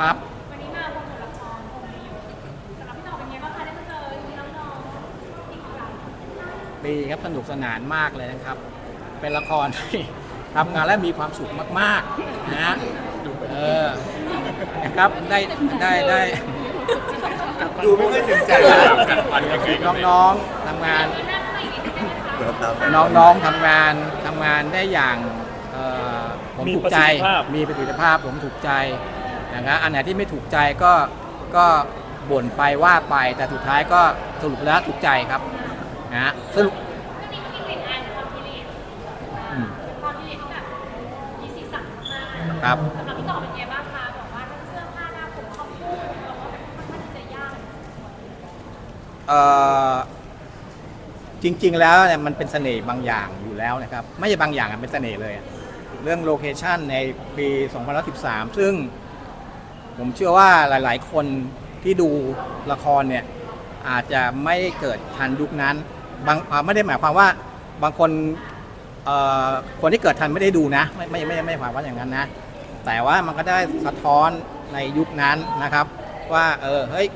ครับ วันนี้มาโปรโมทละครคงมีอยู่สำหรับพี่ต่อเป็นไงบ้างคะได้มาเจอน้องๆอีกครั้งดีครับสนุกสนานมากเลยนะครับ เป็นละครที่ ทำงานและมีความสุขมากๆนะฮะเออนะครับได้ได้ได้ดูไม่ค่อยเต็มใจน้องๆทำงาน มีหน้าใหม่อีกนิดนึงนะคะน้องๆทำงานทำงานได้อย่างเอ่อผมมีถูกใจประสิทธิภาพ มีประสิทธิภาพผมถูกใจ นะครับอันไหนที่ไม่ถูกใจก็ก็บ่นไปว่าไปแต่สุดท้ายก็สรุปแล้วถูกใจครับนะฮะสรุปเรื่องนี้ก็มีกลิ่นอายของความพิเรนอืมความพิเรนที่แบบมีสีสันมากๆครับสำหรับพี่ต่อเป็นไงบ้างคะบอกว่าทั้งเสื้อผ้าหน้าผมคำพูดบอกว่าแบบค่อนข้างที่จะยากเอ่อจริง ๆ แล้วเนี่ยมันเป็นเสน่ห์บางอย่างอยู่แล้วนะครับ ไม่ใช่บางอย่างอะเป็นเสน่ห์เลยอะเรื่องโลเคชันในปี 2013 ซึ่ง ผมเชื่อว่าหลาย ๆ คนที่ดูละครเนี่ยอาจจะไม่เกิดทันยุคนั้นบางอ่าไม่ได้หมายความว่าบางคนเอ่อคนที่เกิดทันไม่ได้ดูนะ ไม่ไม่ไม่ไม่หมายว่าอย่างนั้นนะ แต่ว่ามันก็ได้สะท้อนในยุคนั้นนะครับ ว่าเออเฮ้ย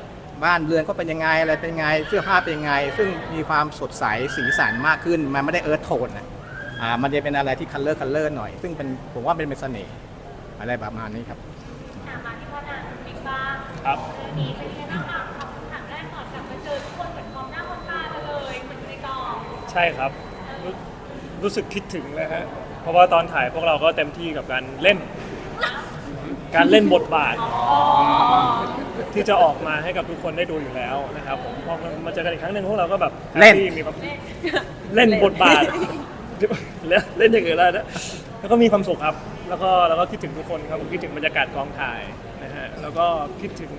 บ้านเรือนก็เป็นยังไงอะไรเป็นยังไงเสื้อผ้าเป็นยังไง ซึ่งมีความสดใสสีสันมากขึ้น มันไม่ได้เอิร์ธโทนนะอ่ามันจะเป็นอะไรที่คัลเลอร์คัลเลอร์หน่อย ซึ่งเป็นผมว่าเป็นเป็นเสน่ห์อะไรประมาณนี้ครับ ครับเรื่องนี้เป็นยังไงบ้างคะคำถามแรกก่อนกลับมาเจอทุกคนเหมือนพร้อมหน้าพร้อมตากันเลยเหมือนอยู่ในกองใช่ครับรู้รู้สึกคิดถึงเลยฮะเพราะว่าตอนถ่ายพวกเราก็เต็มที่กับการเล่น การเล่นบทบาท ที่จะออกมาให้กับทุกคนได้ดูอยู่แล้วนะครับผมพอมาเจอกันอีกครั้งหนึ่งพวกเราก็แบบเล่นแฮปปี้มีความเล่นบทบาทเล่นเล่นอย่างอื่นแล้วนะแล้วก็มีความสุขครับ แล้วก็แล้วก็คิดถึงทุกคนครับผมคิดถึงบรรยากาศกองถ่ายนะฮะ แล้วก็คิดถึง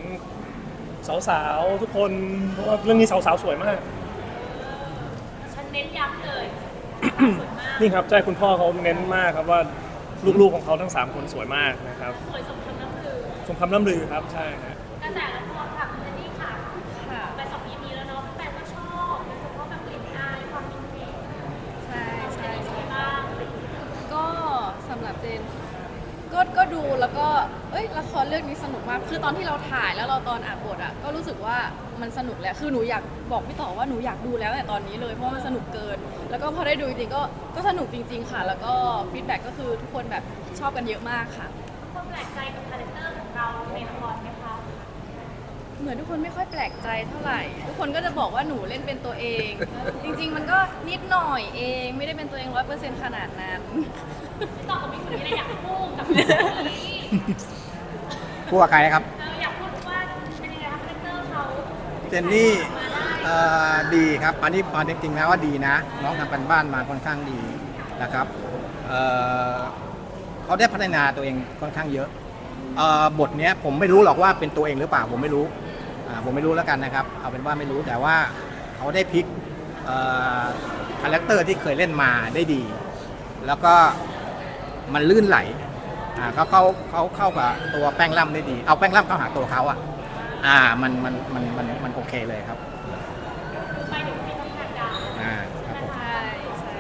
สาวๆทุกคนเพราะว่าเรื่องนี้สาวๆสวยมาก ฉันเน้นย้ำเลยสวยมากนี่ครับใช่คุณพ่อเขาเน้นมากครับว่าลูกๆของเขาทั้ง 3 คนสวยมากนะครับสวยสมคำน้ำคือสมคำล่ำลือครับใช่ฮะกระแสละครค่ะคุณเจนนี่ค่ะค่ะไปสอง EP แล้วเนาะแฟนก็ชอบโดยเฉพาะแบบกลิ่นอายความมินเทจใช่ใช่ใช่ใช่บ้างก็สำหรับเจนก็ก็ดูแล้วก็ เอ้ยละครเรื่องนี้สนุกมาก คือตอนที่เราถ่ายแล้วเราตอนอ่านบทอะก็รู้สึกว่ามันสนุกแหละ คือหนูอยากบอกพี่ต่อว่าหนูอยากดูแล้วแต่ตอนนี้เลยเพราะว่ามันสนุกเกิน แล้วก็พอได้ดูจริงๆก็ก็สนุกจริง ๆ ค่ะ แล้วก็ฟีดแบ็กก็คือทุกคนแบบชอบกันเยอะมากค่ะ คนแปลกใจกับคาแรคเตอร์ของเราในละครไหมคะ เหมือนทุกคนไม่ค่อยแปลกใจเท่าไหร่ ทุกคนก็จะบอกว่าหนูเล่นเป็นตัวเอง จริง ๆ มันก็นิดหน่อยเองไม่ได้เป็นตัวเองร้อยเปอร์เซ็นต์ขนาดนั้นพี่ต่อกับมิกมีอะไรอยากพูดกับเรื่องนี้พูดกับใครนะครับ เอออยากพูดว่าเป็นยังไงคะคาแรคเตอร์เขาเจนนี่มาได้เอ่อดีครับอันนี้ตอนจริงๆแล้วว่าดีนะ น้องทำกันบ้านมาค่อนข้างดีนะครับเอ่อเขาได้พัฒนาตัวเองค่อนข้างเยอะเอ่อ บทเนี้ยผมไม่รู้หรอกว่าเป็นตัวเองหรือเปล่าผมไม่รู้อ่าผมไม่รู้แล้วกันนะครับ เอาเป็นว่าไม่รู้แต่ว่าเขาได้พลิกเอ่อคาแรคเตอร์ที่เคยเล่นมาได้ดี แล้วก็มันลื่นไหลอ่าเขาเขาเขาเข้ากับตัวแป้งล่ำได้ดี เอาแป้งล่ำเข้าหาตัวเขาอะอ่ามันมันมันมันมันโอเคเลยครับไปเดี๋ยวมีต้องการดาวอ่าครับผมใช่ใช่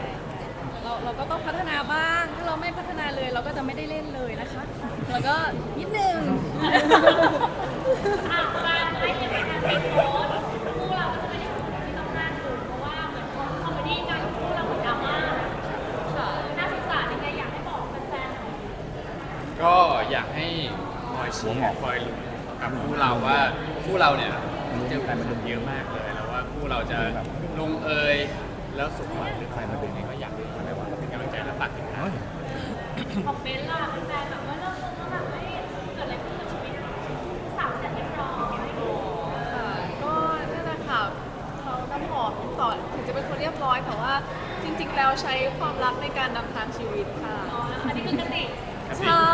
เราเราก็ต้องพัฒนาบ้าง ถ้าเราไม่พัฒนาเลย เราก็จะไม่ได้เล่นเลยนะคะ แล้วก็นิดนึง อะมาให้ยังไงคะเป็นโค้ดคู่เราก็จะไม่ได้ถูกที่ต้องน่าดูเพราะว่าเหมือนคอมเมดี้กันคู่เราเหมือนดราม่าค่ะ น่าสงสารยังไงอยากให้บอกแฟนๆหน่อยก็อยากให้คอยชี้คอยลุ้นกับคู่เราว่าคู่เราเนี่ยเจอการมาดุเยอะมากเลย แล้วว่าคู่เราจะลงเอยแล้วสุขหวังหรือใครมาดึงเนี่ยก็อยากให้เขาได้ว่าเป็นกำลังใจและฝากถึงนะ คอมเมนต์ล่ะแฟนๆแบบว่าเริ่มต้นแล้วแบบเฮ้ยเกิดอะไรขึ้นกับชีวิตสาวเสร็จเรียบร้อยค่ะก็นั่นแหละค่ะเขาน้ำหอมต่อถึงจะเป็นคนเรียบร้อยแต่ว่าจริงๆแล้วใช้ความรักในการนำทางชีวิตค่ะ อ๋ออันนี้คือกติใช่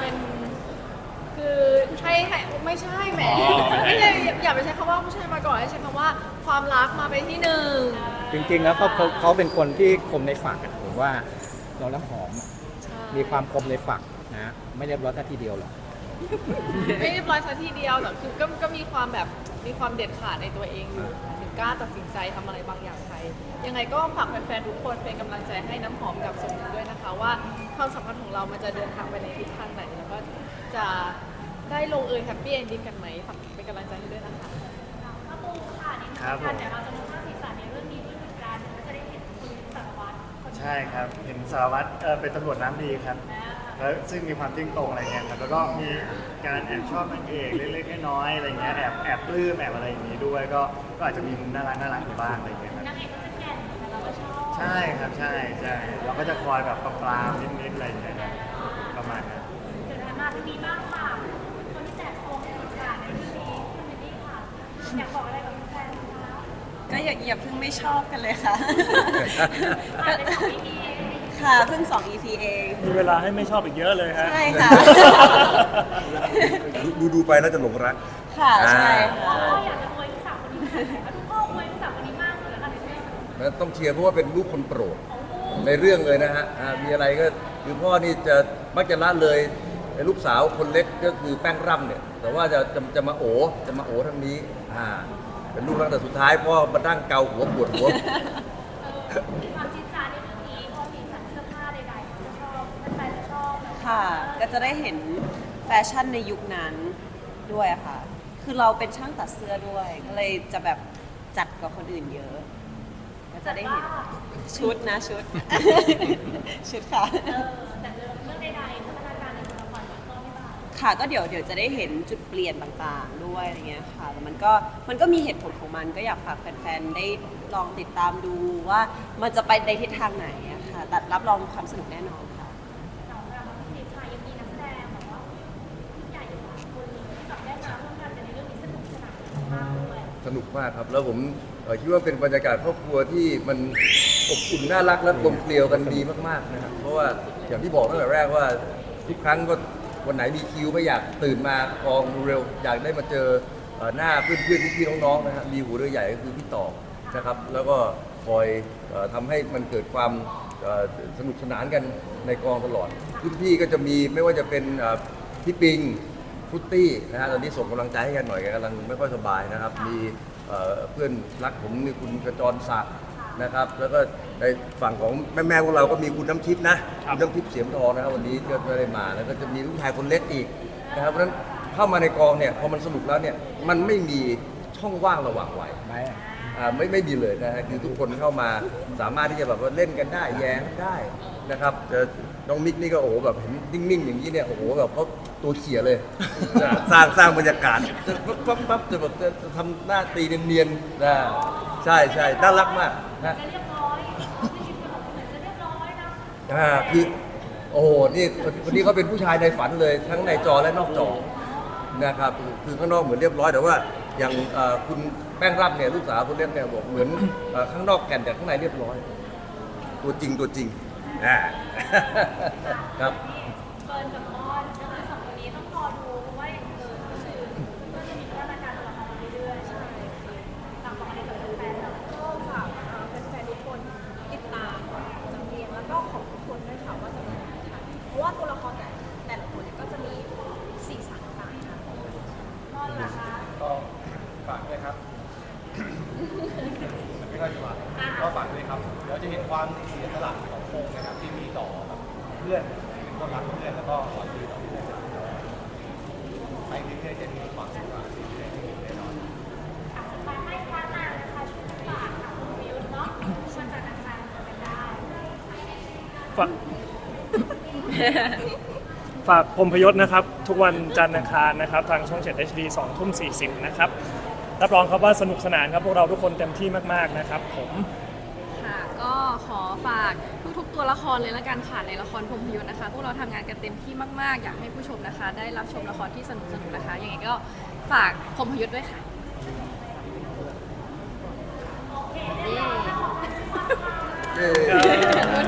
เป็น คือใช่ให้ไม่ใช่แหมอ๋อไม่ไม่ใช่ใช่อย่าไปใช้คำว่าผู้ชายมาก่อนให้ใช้คำว่าความรักมาเป็นที่หนึ่งจริงๆแล้วเขาเขาเขาเป็นคนที่คมในฝักอะผมว่า เราน้ำหอมอะใช่มีความคมในฝักนะไม่เรียบร้อยแค่ทีเดียวหรอกไม่เรียบร้อยซะทีเดียวแต่คือก็ก็มีความแบบมีความเด็ดขาดในตัวเองอยู่ถึงกล้าตัดสินใจทำอะไรบางอย่างไปยังไงก็ฝากแฟนๆทุกคนเป็นกำลังใจให้น้ำหอมกับสมนึกด้วยนะคะ ว่าความสัมพันธ์ของเรามันจะเดินทางไปในทิศทางไหนแล้วก็จะได้ลงเอยแฮปปี้เอนดิ้งกันไหมฝากเป็นกำลังใจให้ด้วยนะคะพระปูค่ะในครับผม เดี๋ยวเราจะมาสร้างสี ใช่ครับเห็นสารวัตรเอ่อเป็นตำรวจน้ำดีครับแล้วซึ่งมีความติ้งตรงอะไรเงี้ยครับแล้วก็มีการแอบชอบนางเอกเล็กๆน้อยๆอะไรเงี้ยแอบแอบปลื้มแอบอะไรอย่างนี้ด้วยก็ก็อาจจะมีมุมน่ารักน่ารักอยู่บ้างอะไรเงี้ยครับนางเอกก็จะแก่นแต่เราก็ชอบใช่ครับใช่ใช่เราก็จะคอยแบบปรามๆนิดๆอะไรอย่างเงี้ยครับประมาณนั้นเดี๋ยวมาทีนี้บ้างค่ะ คนที่แจกโฟมในสุดการในเรื่องนี้คุณเมดี้ค่ะอยากบอกอะไรกับแฟนๆคะ ก็อย่าอย่าเพิ่งไม่ชอบกันเลยค่ะผ่านไปสอง EP เองค่ะเพิ่ง2 EP เอง มีเวลาให้ไม่ชอบอีกเยอะเลยฮะ ใช่ค่ะ ดูดูไปแล้วจะหลงรัก ค่ะใช่พ่อค่ะก็อยากจะอวยลูกสาวคนนี้ค่ะแต่ทุกพ่ออวยลูกสาวคนนี้มากเลยแล้วกันในเรื่องแล้วต้องเชียร์เพราะว่าเป็นลูกคนโปรดในเรื่องเลยนะฮะอ่ามีอะไรก็คือพ่อนี่จะมักจะละเลยไอ้ลูกสาวคนเล็กก็คือแป้งร่ำเนี่ย แต่ว่าจะจะจะมาโอจะมาโอทางนี้อ่า เป็นลูกรักแต่สุดท้ายพ่อมาดั้งเกาหัวปวดหัวความจินจาในเรื่องนี้พอสีสันเสื้อผ้าใดๆจะชอบแฟนๆจะชอบค่ะ ก็จะได้เห็นแฟชั่นในยุคนั้นด้วยค่ะ คือเราเป็นช่างตัดเสื้อด้วย ก็เลยจะแบบจัดกว่าคนอื่นเยอะ ก็จะได้เห็น ชุดนะชุด ชุดค่ะ เออ ค่ะก็เดี๋ยวเดี๋ยวจะได้เห็นจุดเปลี่ยนต่างๆด้วยอะไรเงี้ยค่ะแต่มันก็มันก็มีเหตุผลของมันก็อยากฝากแฟนๆได้ลองติดตามดูว่ามันจะไปในทิศทางไหนอะค่ะแต่รับรองความสนุกแน่นอนค่ะ เราเราเป็นทีมไทยยังมีนักแสดงแบบว่ารุ่นใหญ่หลายคนเลยที่แบบได้มาร่วมงานกันในเรื่องนี้สนุกสนานมากด้วยสนุกมากครับ แล้วผมเอ่อคิดว่าเป็นบรรยากาศครอบครัวที่มันอบอุ่นน่ารักและกลมเกลียวกันดีมากๆนะครับเพราะว่าอย่างที่บอกตั้งแต่แรกว่าทุกครั้งก็ วันไหนมีคิวไม่อยากตื่นมากองเร็วอยากได้มาเจอเอ่อหน้าเพื่อนๆพี่ๆน้องๆนะฮะมีหัวเรือใหญ่ก็คือพี่ต่อนะครับ แล้วก็คอยเอ่อทำให้มันเกิดความเอ่อสนุกสนานกันในกองตลอดรุ่นพี่ก็จะมีไม่ว่าจะเป็นเอ่อพี่ปิง ฟุตตี้นะฮะตอนนี้ส่งกำลังใจให้กันหน่อยแกกำลังไม่ค่อยสบายนะครับ มีเอ่อเพื่อนรักผมมีคุณกระจรศักดิ์ นะครับ แล้วก็ในฝั่งของแม่ๆพวกเราก็มีคุณน้ำทิพย์นะคุณน้ำทิพย์เสียมทองนะครับ วันนี้ก็ไม่ได้มาแล้วก็จะมีลูกชายคนเล็กอีกนะครับเพราะฉะนั้นเข้ามาในกองเนี่ยพอมันสนุกแล้วเนี่ยมันไม่มีช่องว่างระหว่างวัยไม่ อ่าไม่ไม่มีเลยนะฮะคือทุกคนเข้ามาสามารถที่จะแบบว่าเล่นกันได้แย้งได้นะครับแต่น้องมิกนี่ก็โอ้โหแบบเห็นนิ่งๆอย่างนี้เนี่ยโอ้โหแบบเขาตัวเขี่ยเลยนะสร้างสร้างบรรยากาศจะปั๊บปั๊บปั๊บจะแบบจะจะทำหน้าตีเนียนๆนะใช่ใช่น่ารักมากนะจะเรียบร้อยที่จริงจะบอกเหมือนจะเรียบร้อยนะอ่าคือ โอ้โหนี่คนนี้เขาเป็นผู้ชายในฝันเลย ทั้งในจอและนอกจอนะครับคือข้างนอกเหมือนเรียบร้อยแต่ว่าอย่างเอ่อคุณ แป้งรับเนี่ยลูกสาวคนเล็กเนี่ยบอกเหมือนเอ่อข้างนอกแก่นแต่ข้างในเรียบร้อย ตัวจริงตัวจริงอ่า ครับ เฟิร์นกับ ความเสียสละของโคงนะครับที่มีต่อแบบเพื่อนเป็นคนรักเพื่อนแล้วก็หวังดีต่อเพื่อนไปเรื่อยๆจะมีความสุขมากเรื่อยๆแน่นอนอะสุดท้ายให้พาร์ทนางนะคะช่วยฝากค่ะคุณวิวเนาะมาจากทางการเจอกันได้ฝากฝากพรมพยศนะครับ ทุกวันจันทร์อังคารนะครับ ทางช่อง 7 HD 2ทุ่ม40 นะครับรับรองครับว่าสนุกสนานครับ พวกเราทุกคนเต็มที่มาก ๆ นะครับผม อฝากทุกๆ ตัวละครเลยละกันค่ะในละครพรหมพยศนะคะพวกเราทำงานกันเต็มที่มากๆ อยากให้ผู้ชมนะคะ ได้รับชมละครที่สนุกๆนะคะ ยังไงก็ฝากพรหมพยศด้วยค่ะ เย้